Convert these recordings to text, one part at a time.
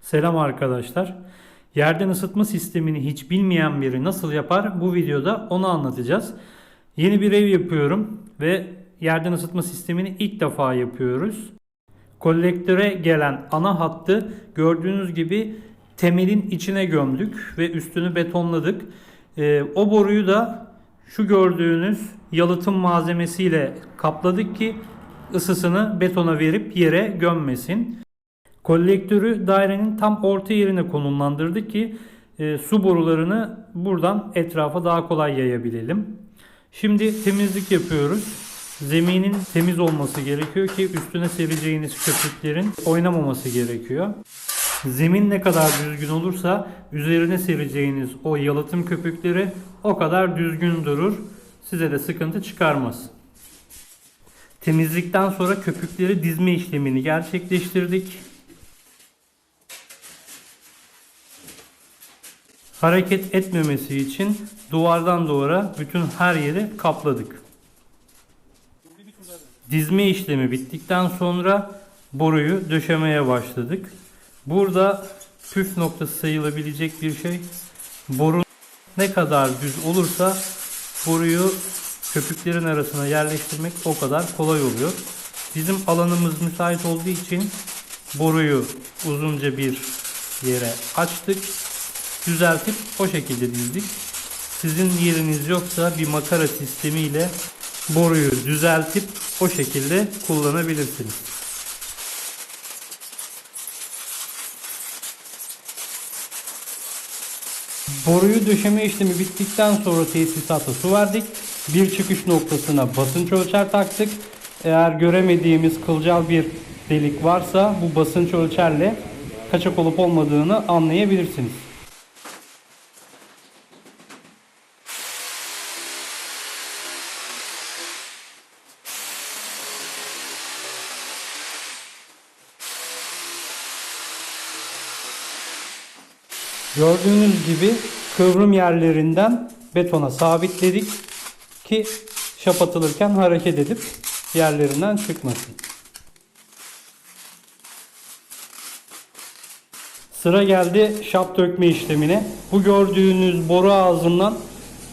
Selam arkadaşlar. Yerden ısıtma sistemini hiç bilmeyen biri nasıl yapar? Bu videoda onu anlatacağız. Yeni bir ev yapıyorum ve yerden ısıtma sistemini ilk defa yapıyoruz. Kolektöre gelen ana hattı gördüğünüz gibi temelin içine gömdük ve üstünü betonladık. Ee, o boruyu da şu gördüğünüz yalıtım malzemesiyle kapladık ki ısısını betona verip yere gömmesin. Kolektörü dairenin tam orta yerine konumlandırdık ki e, su borularını buradan etrafa daha kolay yayabilelim. Şimdi temizlik yapıyoruz. Zeminin temiz olması gerekiyor ki üstüne sereceğiniz köpüklerin oynamaması gerekiyor. Zemin ne kadar düzgün olursa üzerine sereceğiniz o yalıtım köpükleri o kadar düzgün durur. Size de sıkıntı çıkarmaz. Temizlikten sonra köpükleri dizme işlemini gerçekleştirdik. Hareket etmemesi için duvardan duvara bütün her yeri kapladık. Dizme işlemi bittikten sonra boruyu döşemeye başladık. Burada püf noktası sayılabilecek bir şey boru ne kadar düz olursa boruyu köpüklerin arasına yerleştirmek o kadar kolay oluyor. Bizim alanımız müsait olduğu için boruyu uzunca bir yere açtık. Düzeltip o şekilde dizdik. Sizin yeriniz yoksa bir makara sistemiyle boruyu düzeltip o şekilde kullanabilirsiniz. Boruyu döşeme işlemi bittikten sonra tesisata su verdik. Bir çıkış noktasına basınç ölçer taktık. Eğer göremediğimiz kılcal bir delik varsa bu basınç ölçerle kaçak olup olmadığını anlayabilirsiniz. Gördüğünüz gibi kıvrım yerlerinden betona sabitledik ki şap atılırken hareket edip yerlerinden çıkmasın. Sıra geldi şap dökme işlemine. Bu gördüğünüz boru ağzından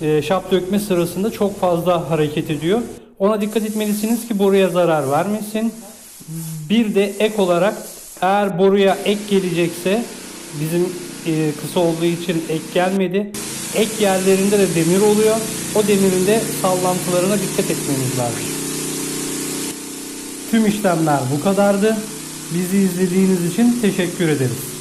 e, şap dökme sırasında çok fazla hareket ediyor. Ona dikkat etmelisiniz ki boruya zarar vermesin. Bir de ek olarak eğer boruya ek gelecekse bizim e, kısa olduğu için ek gelmedi. Ek yerlerinde de demir oluyor. O demirin de sallantılarına dikkat etmeniz lazım. Tüm işlemler bu kadardı. Bizi izlediğiniz için teşekkür ederiz.